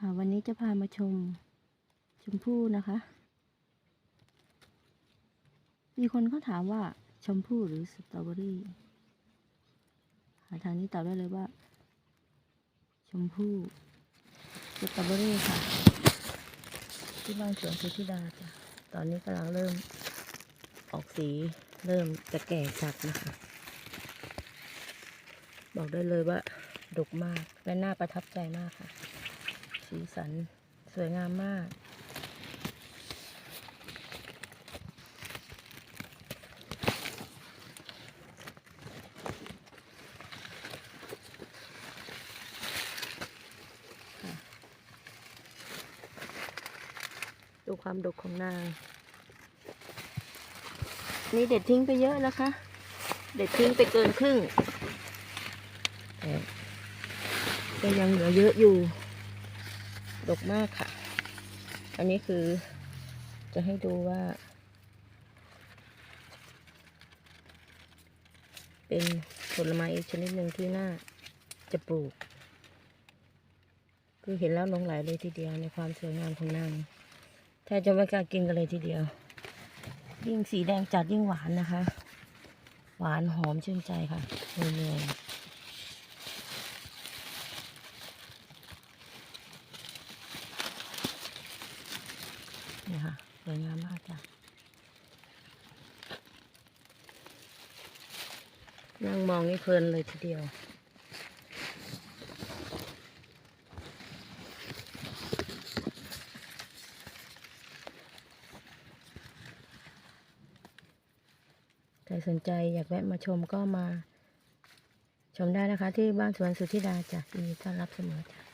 ค่ะวันนี้จะพามาชมชมพู่นะคะ มีคนเขาถามว่าชมพู่หรือสตรอเบอรี่หาทางนี้ตอบได้เลยว่า ชมพู่สตรอเบอรี่ค่ะ ที่บ้านสวนสุธิดาจ้ะตอนนี้กำลังเริ่มออกสีเริ่มจะแก่จัดนะคะ บอกได้เลยว่าดกมากและน่าประทับใจมากค่ะ สีสันสวยงามมาก ดูความดกของนาง นี่เด็ดทิ้งไปเยอะนะคะ เด็ดทิ้งไปเกินครึ่ง แต่ก็ยังเหลือเยอะอยู่ ดกมากค่ะ อันนี้คือจะให้ดูว่า เป็นผลไม้อีกชนิดหนึ่งที่น่าจะปลูก คือเห็นแล้วหลงไหลเลยทีเดียวในความสวยงามของนางแทบจะไม่กล้ากินกันเลยทีเดียว ยิ่งสีแดงจัดยิ่งหวานนะคะ หวานหอมชื่นใจค่ะเนยๆ นี่ค่ะสวยงามมากจ้ะนั่งมองนี่เพลินเลยทีเดียว ใครสนใจอยากแวะมาชมก็มา ชมได้นะคะที่บ้านสวนสุธิดาจ้ะยินดีต้อนรับเสมอจ้ะ